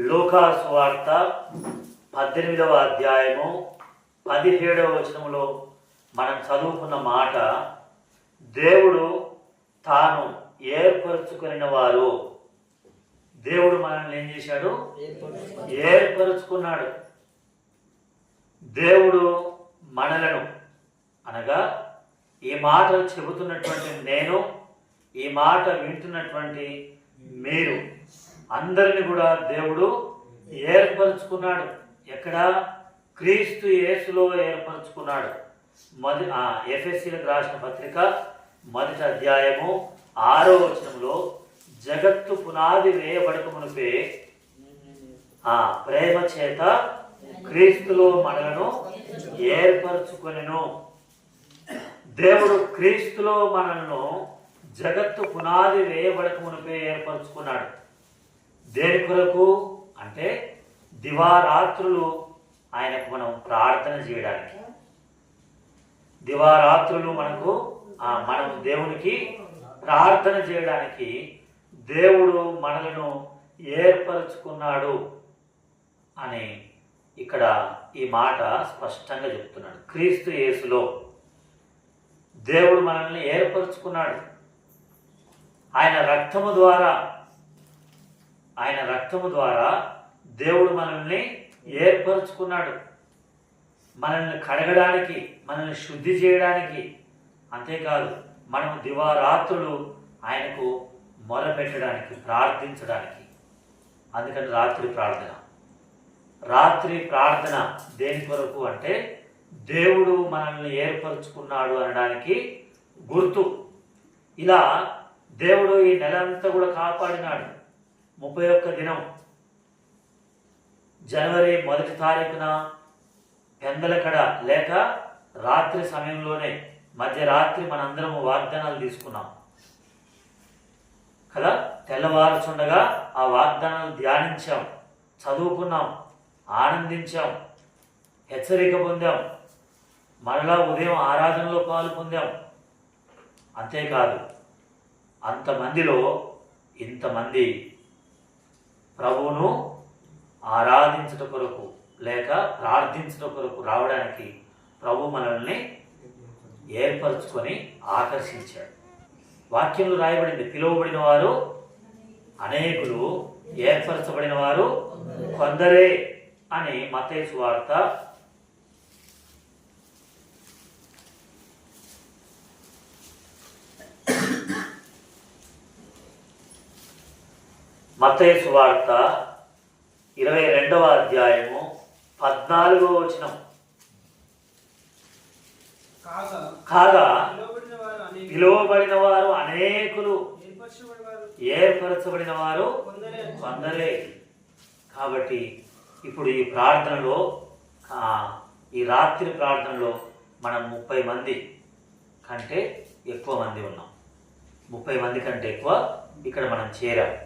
లూకాసు వార్త పద్దెనిమిదవ అధ్యాయము పదిహేడవ వచనంలో మనం చదువుకున్న మాట దేవుడు తాను ఏర్పరచుకున్న వారు. దేవుడు మనల్ని ఏం చేశాడు? ఏర్పరచుకున్నాడు. దేవుడు మనలను అనగా ఈ మాట చెబుతున్నటువంటి నేను ఈ మాట వింటున్నటువంటి మీరు. అందరిని కూడా దేవుడు ఏర్పరచుకున్నాడు. ఎక్కడ? క్రీస్తు యేసులో ఏర్పరచుకున్నాడు. మొదటి ఎఫ్ఎస్సీలకు రాసిన పత్రిక మొదటి అధ్యాయము ఆరో వచనంలో జగత్తు పునాది వేయబడక మునిపే ఆ ప్రేమ చేత క్రీస్తులో మనలను ఏర్పరచుకొనెను. దేవుడు క్రీస్తులో మనలను జగత్తు పునాది వేయబడక మునిపే ఏర్పరచుకున్నాడు. దేని కొరకు అంటే దివారాత్రులు ఆయనకు మనం ప్రార్థన చేయడానికి. దివారాత్రులు మనకు ఆ, మనం దేవునికి ప్రార్థన చేయడానికి దేవుడు మనలను ఏర్పరచుకున్నాడు అని ఇక్కడ ఈ మాట స్పష్టంగా చెప్తున్నాడు. క్రీస్తు యేసులో దేవుడు మనల్ని ఏర్పరచుకున్నాడు. ఆయన రక్తము ద్వారా ఆయన రక్తము ద్వారా దేవుడు మనల్ని ఏర్పరచుకున్నాడు. మనల్ని కడగడానికి మనల్ని శుద్ధి చేయడానికి. అంతేకాదు మనము దివారాత్రులు ఆయనకు మొరపెట్టడానికి ప్రార్థించడానికి. అందుకని రాత్రి ప్రార్థన. రాత్రి ప్రార్థన దేని కొరకు అంటే దేవుడు మనల్ని ఏర్పరచుకున్నాడు అనడానికి గుర్తు. ఇలా దేవుడు ఈ నెలంతా కూడా కాపాడినాడు. ముప్పై ఒక్క దినం జనవరి మొదటి తారీఖున పెందలకడ లేక రాత్రి సమయంలోనే మధ్యరాత్రి మనందరము వాగ్దానాలు తీసుకున్నాం. కదా? తెల్లవారుచుండగా ఆ వాగ్దానాలు ధ్యానించాం చదువుకున్నాం ఆనందించాం హెచ్చరిక పొందాం మరలా ఉదయం ఆరాధనలో పాలు పొందాం. అంతేకాదు అంతమందిలో ఇంతమంది ప్రభువును ఆరాధించుట కొరకు లేక ప్రార్థించట కొరకు రావడానికి ప్రభు మనల్ని ఏర్పరచుకొని ఆకర్షించాడు. వాక్యంలో రాయబడింది పిలువబడిన వారు అనేకులు ఏర్పరచబడిన వారు కొందరే అని మతేసు వార్త మతేసు వార్త ఇరవై రెండవ అధ్యాయము పద్నాలుగో వచనం. కాగా పిలువబడిన వారు అనేకులు ఏర్పరచబడిన వారు కొందరే. కాబట్టి ఇప్పుడు ఈ ప్రార్థనలో ఈ రాత్రి ప్రార్థనలో మనం ముప్పై మంది కంటే ఎక్కువ మంది ఉన్నాం. ముప్పై మంది కంటే ఎక్కువ ఇక్కడ మనం చేరాం.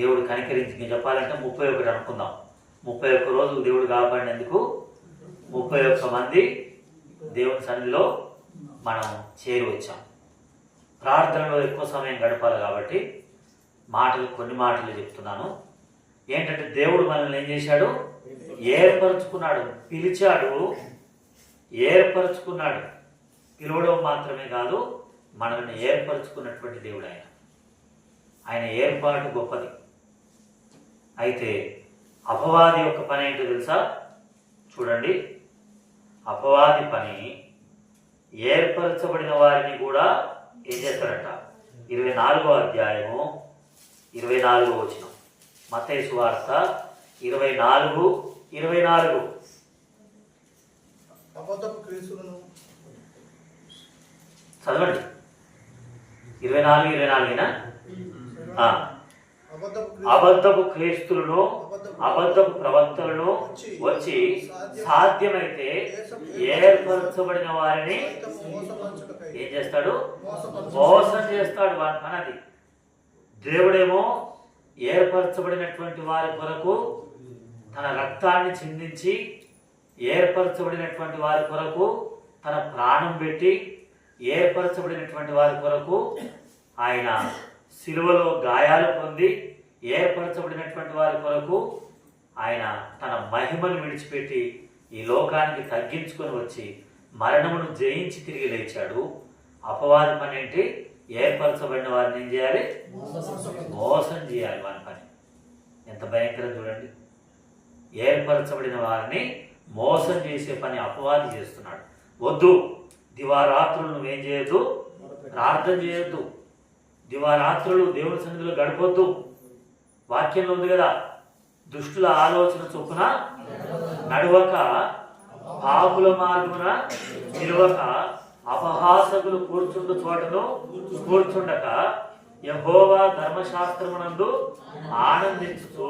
దేవుడు కనికరించి చెప్పాలంటే ముప్పై ఒకటి అనుకుందాం. ముప్పై ఒక్క రోజు దేవుడు కాపాడినందుకు ముప్పై ఒక్క మంది దేవుని సన్నిధిలో మనం చేరి వచ్చాం. ప్రార్థనలో ఎక్కువ సమయం గడపాలి కాబట్టి మాటలు కొన్ని మాటలు చెప్తున్నాను. ఏంటంటే దేవుడు మనల్ని ఏం చేశాడు? ఏర్పరచుకున్నాడు పిలిచాడు ఏర్పరచుకున్నాడు. పిలవడం మాత్రమే కాదు మనల్ని ఏర్పరచుకున్నటువంటి దేవుడు ఆయన. ఆయన ఏర్పాటు గొప్పది. అయితే అపవాది యొక్క పని ఏంటో తెలుసా? చూడండి. అపవాది పని ఏర్పరచబడిన వారిని కూడా ఏం చేస్తారంట? ఇరవై నాలుగో అధ్యాయము ఇరవై నాలుగో వచనం. మతేసు వార్త ఇరవై నాలుగు ఇరవై నాలుగు. చదవండి. ఇరవై నాలుగు ఇరవై నాలుగునా. అబద్ధపు అబద్ధపు క్రీస్తులను అబద్ధపు ప్రవక్తలను వచ్చి సాధ్యమైతే ఏర్పరచబడిన వారిని ఏం చేస్తాడు? మోసం చేస్తాడు వారి దేవుడేమో ఏర్పరచబడినటువంటి వారి కొరకు తన రక్తాన్ని చిందించి ఏర్పరచబడినటువంటి వారి కొరకు తన ప్రాణం పెట్టి ఏర్పరచబడినటువంటి వారి కొరకు ఆయన సిలువలో గాయాలు పొంది ఏర్పరచబడినటువంటి వారి కొరకు ఆయన తన మహిమను విడిచిపెట్టి ఈ లోకానికి తగ్గించుకొని వచ్చి మరణమును జయించి తిరిగి లేచాడు. అపవాది పని ఏంటి? ఏర్పరచబడిన వారిని ఏం చేయాలి? మోసం చేయాలి వారి పని. ఎంత భయంకరం చూడండి. ఏర్పరచబడిన వారిని మోసం చేసే పని అపవాది చేస్తున్నాడు. వద్దు. దివారాత్రులు నువ్వేం చేయొద్దు? ప్రార్థన చేయొద్దు. దివారాత్రులు దేవుని సన్నిధిలో గడపొద్దు వాక్యంలో ఉంది కదా దుష్టుల ఆలోచన చొప్పున నడవక పాపుల మార్గమున నిలవక అపహాసకులు కూర్చుండు చోటను కూర్చుండక యహోవా ధర్మశాస్త్రమునందు ఆనందించుతూ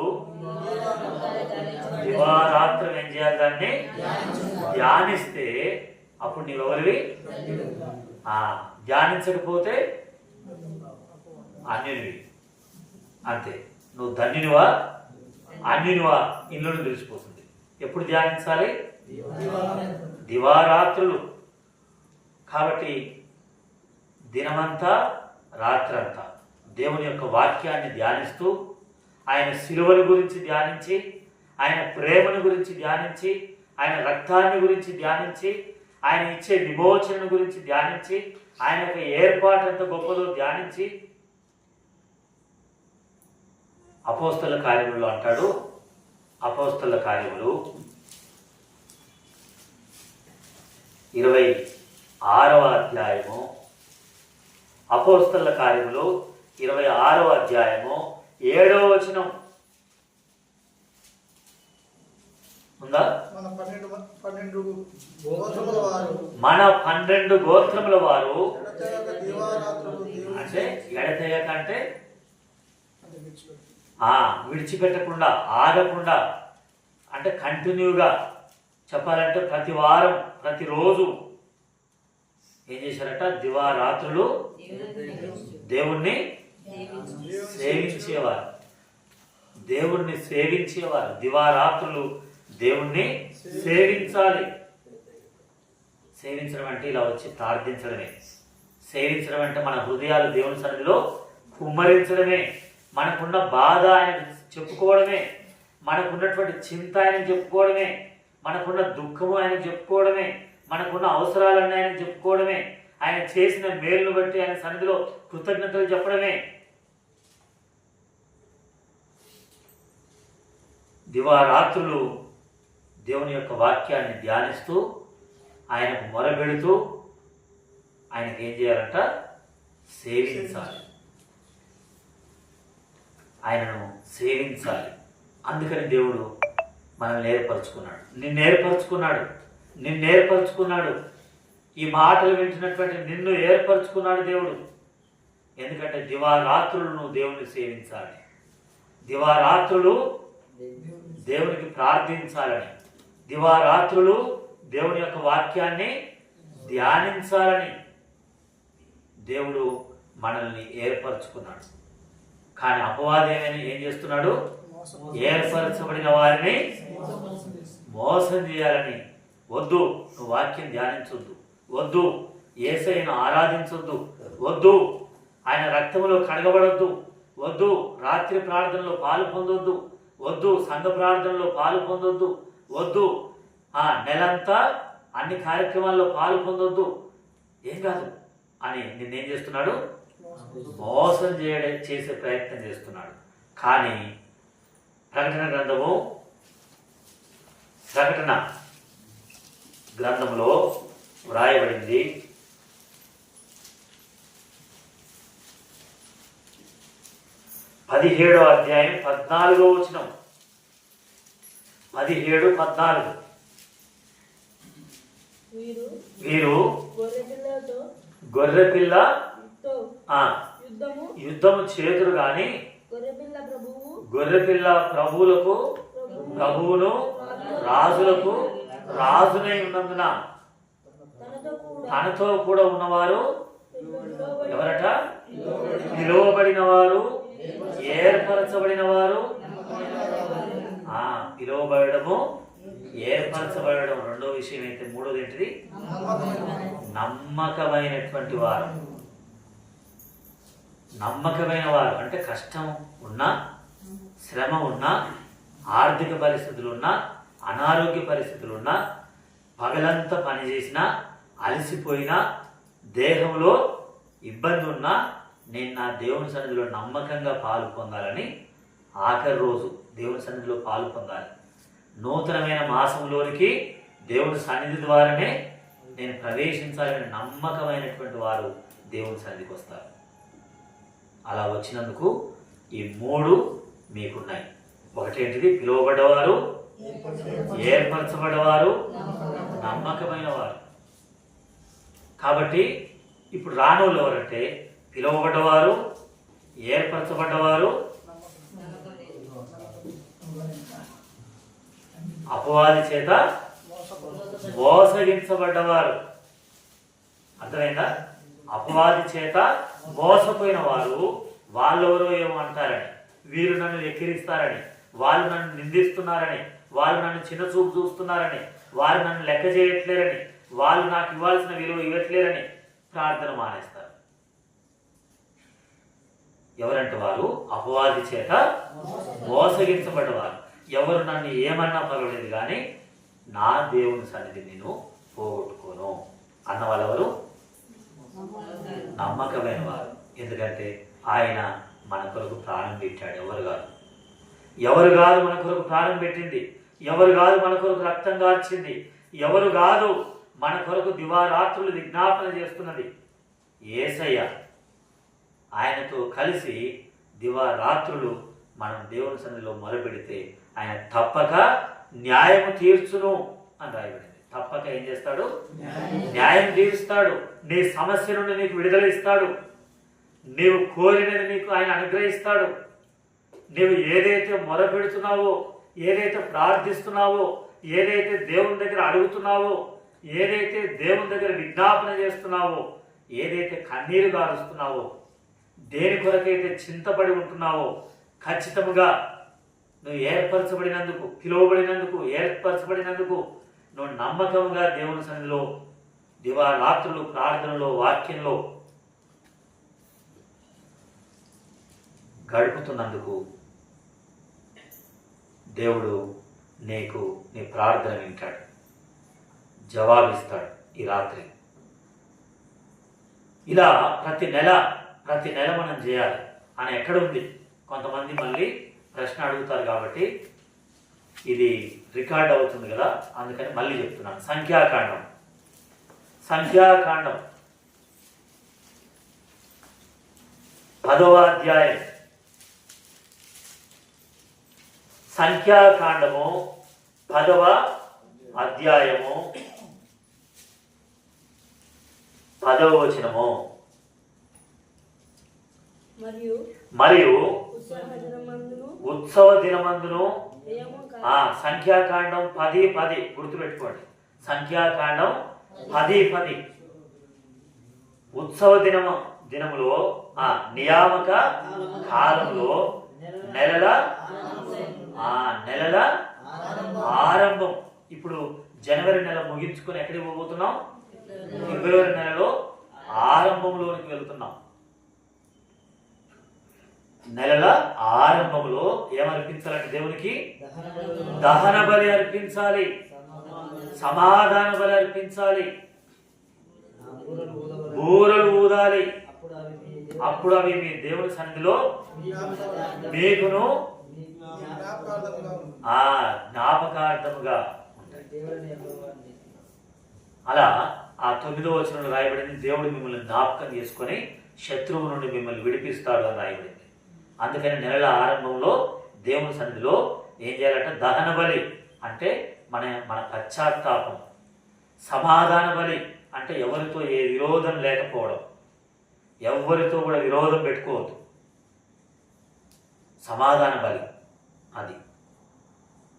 దివారాత్రం ఏం చేయాలి దాన్ని? ధ్యానిస్తే అప్పుడు నీవెవరివి? ధ్యానించకపోతే అన్యునివి అంతే. నువ్వు ధన్యునివా? అన్యునివా? ఇల్లును తెలిసిపోతుంది. ఎప్పుడు ధ్యానించాలి? దివారాత్రులు. కాబట్టి దినమంతా రాత్రంతా దేవుని యొక్క వాక్యాన్ని ధ్యానిస్తూ ఆయన సిలువల గురించి ధ్యానించి ఆయన ప్రేమను గురించి ధ్యానించి ఆయన రక్తాన్ని గురించి ధ్యానించి ఆయన ఇచ్చే విమోచన గురించి ధ్యానించి ఆయన యొక్క ఏర్పాటు ఎంత గొప్పదో ధ్యానించి అపోస్తల కార్యములు అంటాడు. అపోస్తల కార్యములు ఇరవై ఆరవ అధ్యాయము. అపోస్తల కార్యములు ఇరవై ఆరవ అధ్యాయము ఏడవ వచనం. ఉందా? మన పన్నెండు గోత్రముల వారు. అంటే ఎడతెగక అంటే విడిచిపెట్టకుండా ఆగకుండా అంటే కంటిన్యూగా చెప్పాలంటే ప్రతి వారం ప్రతిరోజు ఏం చేశారట? దివారాత్రులు దేవుణ్ణి సేవించేవారు. దేవుణ్ణి సేవించేవారు. దివారాత్రులు దేవుణ్ణి సేవించాలి. సేవించడం అంటే ఇలా వచ్చి ప్రార్థించడమే. సేవించడం అంటే మన హృదయాలు దేవుని సన్నిధిలో కుమ్మరించడమే. మనకున్న బాధ ఆయన చెప్పుకోవడమే మనకున్నటువంటి చింత ఆయన చెప్పుకోవడమే మనకున్న దుఃఖము ఆయన చెప్పుకోవడమే మనకున్న అవసరాలన్నీ ఆయన చెప్పుకోవడమే ఆయన చేసిన మేలును బట్టి ఆయన సన్నిధిలో కృతజ్ఞతలు చెప్పడమే. దివారాత్రులు దేవుని యొక్క వాక్యాన్ని ధ్యానిస్తూ ఆయనకు మొరబెడుతూ ఆయనకి ఏం చేయాలంట? సేవించాలి. ఆయనను సేవించాలి. అందుకని దేవుడు మనల్ని ఏర్పరచుకున్నాడు నిన్ను ఏర్పరచుకున్నాడు నిన్ను ఏర్పరచుకున్నాడు ఈ మాటలు వింటున్నటువంటి నిన్ను ఏర్పరచుకున్నాడు దేవుడు. ఎందుకంటే దివారాత్రులు నువ్వు దేవుని సేవించాలి. దివారాత్రులు దేవునికి ప్రార్థించాలని. దివారాత్రులు దేవుని యొక్క వాక్యాన్ని ధ్యానించాలని దేవుడు మనల్ని ఏర్పరచుకున్నాడు. కానీ అపవాది ఏమైనా ఏం చేస్తున్నాడు? ఏర్పరచబడిన వారిని మోసం చేయాలని. వద్దు నువ్వు వాక్యం ధ్యానించొద్దు. వద్దు ఏసైను ఆరాధించొద్దు. వద్దు ఆయన రక్తములో కడగబడొద్దు. వద్దు రాత్రి ప్రార్థనలో పాలు పొందొద్దు. వద్దు సంఘ ప్రార్థనలో పాలు పొందొద్దు. వద్దు ఆ నెలంతా అన్ని కార్యక్రమాల్లో పాలు పొందొద్దు. ఏం కాదు. అని నిన్నేం చేస్తున్నాడు? మోసం చేయడం చేసే ప్రయత్నం చేస్తున్నాడు. కానీ ప్రకటన గ్రంథము ప్రకటన గ్రంథంలో వ్రాయబడింది పదిహేడో అధ్యాయం పద్నాలుగో వచనం. పదిహేడు పద్నాలుగు. వీరు గొర్రెపిల్ల యుద్ధము. యుద్ధము చేతురు గాని గొర్రెపిల్ల ప్రభువు. గొర్రెపిల్ల ప్రభువులకు ప్రభువు ప్రభువును రాజులకు. రాజునై ఉన్నందున తనతో కూడా. ఉన్నవారు ఎవరట? పిలువబడిన వారు ఏర్పరచబడిన వారు ఆ పిలువబడము ఏర్పరచబడడం రెండో విషయం అయితే మూడోది ఏంటిది? నమ్మకమైనటువంటి వారు. నమ్మకమైన వారు అంటే కష్టం ఉన్నా శ్రమ ఉన్నా ఆర్థిక పరిస్థితులు ఉన్నా అనారోగ్య పరిస్థితులు ఉన్నా పగలంతా పనిచేసినా అలసిపోయినా దేహంలో ఇబ్బంది ఉన్నా నేను నా దేవుని సన్నిధిలో నమ్మకంగా పాలు పొందాలని ఆఖరి రోజు దేవుని సన్నిధిలో పాలు పొందాలి. నూతనమైన మాసంలోనికి దేవుని సన్నిధి ద్వారానే నేను ప్రవేశించాలని నమ్మకమైనటువంటి వారు దేవుని సన్నిధికి వస్తారు. అలా వచ్చినందుకు ఈ మూడు మీకున్నాయి. ఒకటేంటిది? పిలువబడ్డవారు ఏర్పరచబడ్డవారు నమ్మకమైన వారు కాబట్టి ఇప్పుడు రానోళ్ళు ఎవరంటే పిలువబడ్డవారు ఏర్పరచబడ్డవారు అపవాది చేత మోసగించబడ్డవారు. అర్థమైందా? అపవాది చేత మోసపోయిన వారు వాళ్ళెవరో ఏమో అంటారని వీరు నన్ను ఎక్కిరిస్తారని వాళ్ళు నన్ను నిందిస్తున్నారని వాళ్ళు నన్ను చిన్న చూపు చూస్తున్నారని వాళ్ళు నన్ను లెక్క చేయట్లేరని వాళ్ళు నాకు ఇవ్వాల్సిన విలువ ఇవ్వట్లేరని ప్రార్థన మానేస్తారు. ఎవరంటే వారు? అపవాది చేత మోసగించబడ్డవారు. ఎవరు నన్ను ఏమన్నా పర్వాలేదు కానీ నా దేవుని సన్నిధి నేను పోగొట్టుకోను. అన్న వాళ్ళెవరు? నమ్మకమైన వారు. ఎందుకంటే ఆయన మన కొరకు ప్రాణం పెట్టాడు. ఎవరు కాదు? ఎవరు కాదు మన కొరకు ప్రాణం పెట్టింది? ఎవరు కాదు మన కొరకు రక్తం కార్చింది ఎవరు కాదు మన కొరకు దివారాత్రులు విజ్ఞాపన చేస్తున్నది? ఏసయ్య. ఆయనతో కలిసి దివారాత్రులు మనం దేవుని సన్నిధిలో మొరపెడితే ఆయన తప్పక న్యాయము తీర్చును అని రాయబడింది. తప్పక ఏం చేస్తాడు? న్యాయం తీరుస్తాడు నీ సమస్య నుండి నీకు విడుదల ఇస్తాడు. నీవు కోరినది నీకు ఆయన అనుగ్రహిస్తాడు. నీవు ఏదైతే మొరపెడుతున్నావో ఏదైతే ప్రార్థిస్తున్నావో ఏదైతే దేవుని దగ్గర అడుగుతున్నావో ఏదైతే దేవుని దగ్గర విజ్ఞాపన చేస్తున్నావో ఏదైతే కన్నీరు గారుస్తున్నావో దేని కొరకైతే చింతపడి ఉంటున్నావో ఖచ్చితముగా నువ్వు ఏర్పరచబడినందుకు పిలువబడినందుకు ఏర్పరచబడినందుకు నువ్వు నమ్మకంగా దేవుని సన్నిధిలో దివారాత్రులు ప్రార్థనలో వాక్యంలో గడుపుతున్నందుకు దేవుడు నీకు నీ ప్రార్థన వింటాడు. జవాబిస్తాడు ఈ రాత్రి. ఇలా ప్రతి నెల ప్రతి నెల మనం చేయాలి. అని ఎక్కడ ఉంది? కొంతమంది మళ్ళీ ప్రశ్న అడుగుతారు కాబట్టి ఇది రికార్డ్ అవుతుంది కదా అందుకని మళ్ళీ చెప్తున్నాను. సంఖ్యాకాండం. సంఖ్యాకాండం. పదవ అధ్యాయం. సంఖ్యాకాండము పదవ అధ్యాయము. పదవ వచనము. మరియు ఉత్సవ దినమందును సంఖ్యాకాండం పది పది. గుర్తుపెట్టుకోండి. సంఖ్యాకాండం పది పది. ఉత్సవ దినము దినములో ఆ నియామక కాలంలో నెలల ఆ నెలల ఆరంభం. ఇప్పుడు జనవరి నెల ముగించుకొని ఎక్కడికి పోబోతున్నాం? ఫిబ్రవరి నెలలో ఆరంభంలోనికి వెళ్తున్నాం. నెలల ఆరంభంలో ఏమర్పించాలంటే దేవునికి? దహన బలి అర్పించాలి. సమాధాన బలి అర్పించాలి. బూరలు ఊదాలి. అప్పుడు అవి మీ దేవుని సన్నిధిలో మీకును. ఆ జ్ఞాపకార్థముగా అలా ఆ తొమ్మిదో వచనంలో రాయబడింది దేవుడు మిమ్మల్ని జ్ఞాపకం చేసుకొని శత్రువు నుండి మిమ్మల్ని విడిపిస్తాడు అని రాయబడింది. అందుకని నెలల ఆరంభంలో దేవుని సన్నిధిలో ఏం చేయాలంటే దహన బలి అంటే మన మన పశ్చాత్తాపం. సమాధాన బలి అంటే ఎవరితో ఏ విరోధం లేకపోవడం. ఎవరితో కూడా విరోధం పెట్టుకోవద్దు. సమాధాన బలి అది.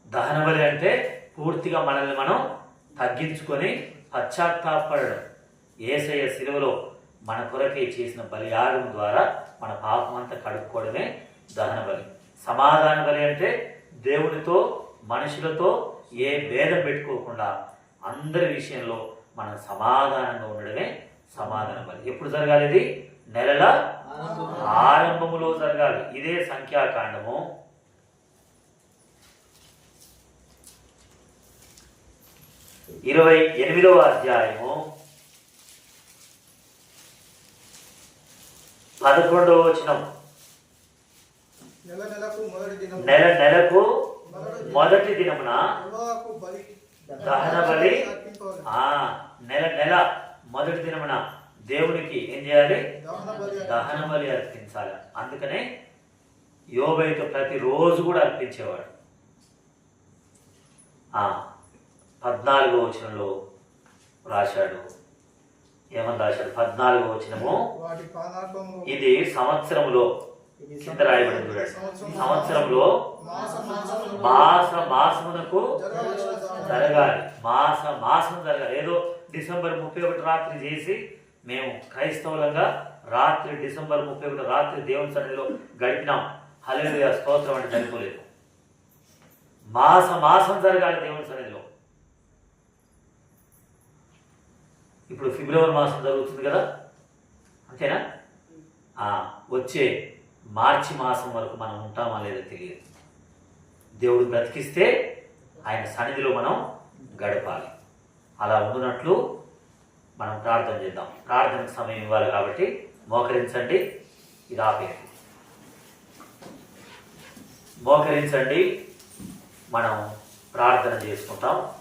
దహన బలి అంటే పూర్తిగా మనల్ని మనం తగ్గించుకొని పశ్చాత్తాపడడం ఏసయ్య శిలువలో మన కొరకే చేసిన బలియాగం ద్వారా మన పాపం అంతా కడుక్కోవడమే దహన బలి. సమాధాన బలి అంటే దేవునితో మనుషులతో ఏ భేదం పెట్టుకోకుండా అందరి విషయంలో మనం సమాధానంగా ఉండడమే సమాధాన బలి. ఎప్పుడు జరగాలి ఇది? నెలల ఆరంభములో జరగాలి. ఇదే సంఖ్యాకాండము. ఇరవై ఎనిమిదవ అధ్యాయము. పదకొండవ వచనం. నెల నెలకు మొదటి దినమున దహన బలి. నెల నెల మొదటి దినమున దేవునికి ఏం చేయాలి? దహన బలి అర్పించాలి. అందుకనే యోబైతో ప్రతిరోజు కూడా అర్పించేవాడు. ఆ పద్నాలుగో వచనంలో రాశాడు. ఏమని రాశాడు? పద్నాలుగో వచనము. వాటి పానార్పము ఇది సంవత్సరంలో కింద రాయబడింది చూడండి. సంవత్సరంలో మాస మాసమునకు. జరగాలి. మాస మాసం జరగాలి. ఏదో డిసెంబర్ ముప్పై ఒకటి రాత్రి చేసి మేము క్రైస్తవులంగా రాత్రి డిసెంబర్ ముప్పై ఒకటి రాత్రి దేవుని సన్నిధిలో గడిపినాం. హల్లెలూయా. స్తోత్రం అంటే సరిపోలేదు మాస మాసం జరగాలి దేవుని సన్నిధిలో. ఇప్పుడు ఫిబ్రవరి మాసం జరుగుతుంది కదా? అంతేనా? వచ్చే మార్చి మాసం వరకు మనం ఉంటామా లేదో తెలియదు. దేవుడు బ్రతికిస్తే ఆయన సన్నిధిలో మనం గడపాలి. అలా ఉన్నట్లు మనం ప్రార్థన చేద్దాం. ప్రార్థనకు సమయం ఇవ్వాలి కాబట్టి మోకరించండి. ఇది ఆపేయండి. మోకరించండి. మనం ప్రార్థన చేసుకుంటాం.